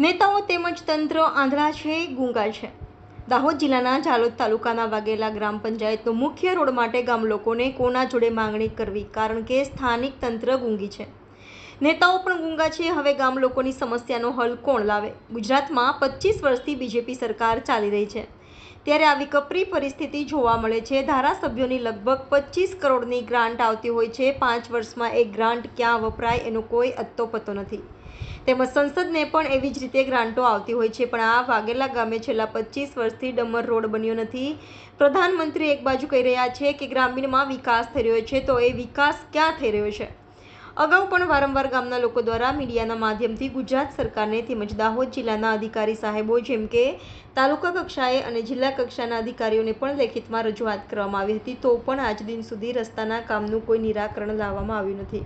નેતાઓ તેમજ તંત્ર આંધળા છે ગુંગા છે. દાહોદ જિલ્લાના ઝાલોદ તાલુકાના વાગેલા ગ્રામ પંચાયતનો મુખ્ય રોડ માટે ગામ લોકોને કોના જોડે માંગણી કરવી? કારણ કે સ્થાનિક તંત્ર ગુંગી છે. નેતાઓ પણ ગુંગા છે. હવે ગામ લોકોની સમસ્યાનો હલ કોણ લાવે? ગુજરાતમાં પચીસ વર્ષથી બીજેપી સરકાર ચાલી રહી છે. ત્યારે આવી કપરી પરિસ્થિતિ જોવા મળે છે. ધારાસભ્યોની લગભગ પચીસ કરોડની ગ્રાન્ટ આવતી હોય છે. પાંચ વર્ષમાં એક ગ્રાન્ટ ક્યાં વપરાય એનો કોઈ અત્તો પતો નથી. તેમજ સંસદને પણ એવી જ રીતે ગ્રાન્ટો આવતી હોય છે. પણ આ વાઘેલા ગામે છેલ્લા પચીસ વર્ષથી ડમર રોડ બન્યો નથી. પ્રધાનમંત્રી એક બાજુ કહી રહ્યા છે કે ગ્રામીણમાં વિકાસ થઈ રહ્યો છે. તો એ વિકાસ ક્યાં થઈ રહ્યો છે? અગાઉ પણ વારંવાર ગામના લોકો દ્વારા મીડિયાના માધ્યમથી ગુજરાત સરકારને તેમજ દાહોદ જિલ્લાના અધિકારી સાહેબો જેમ કે તાલુકા કક્ષાએ અને જિલ્લા કક્ષાના અધિકારીઓને પણ લેખિતમાં રજૂઆત કરવામાં આવી હતી. તો પણ આજ દિન સુધી રસ્તાના કામનું કોઈ નિરાકરણ લાવવામાં આવ્યું નથી.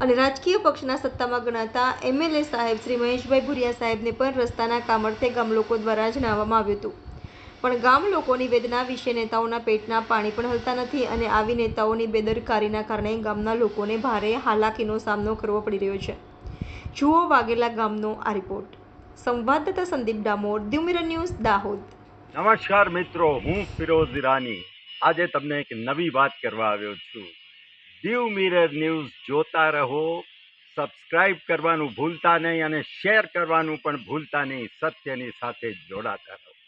અને રાજકીય પક્ષના સત્તામાં ગણાતા એમએલએ સાહેબ શ્રી મહેશભાઈ ભુરિયા સાહેબને પણ રસ્તાના કામ અર્થે ગામ લોકો દ્વારા જણાવવામાં આવ્યું હતું. પણ ગામ લોકોની વેદના વિશે નેતાઓના પેટના પાણી પણ હલતા નથી અને આવી નેતાઓની બેદરકારીના કારણે ગામના લોકોને ભારે હાલાકીનો સામનો કરવો પડી રહ્યો છે. જુઓ વાઘેલા ગામનો આ રિપોર્ટ. સંવાદદાતા સંદીપ ડામોર દ્યુમિરન ન્યૂઝ, દાહોદ. નમસ્કાર મિત્રો, હું ફિરોઝ ઈરાની. આજે તમને એક નવી વાત કરવા આવ્યો છું. દીવ મિરર ન્યૂઝ જોતા રહો, સબસ્ક્રાઇબ કરવાનું ભૂલતા નહીં અને શેર કરવાનું પણ ભૂલતા નહીં, સત્યની સાથે જોડાતા રહો.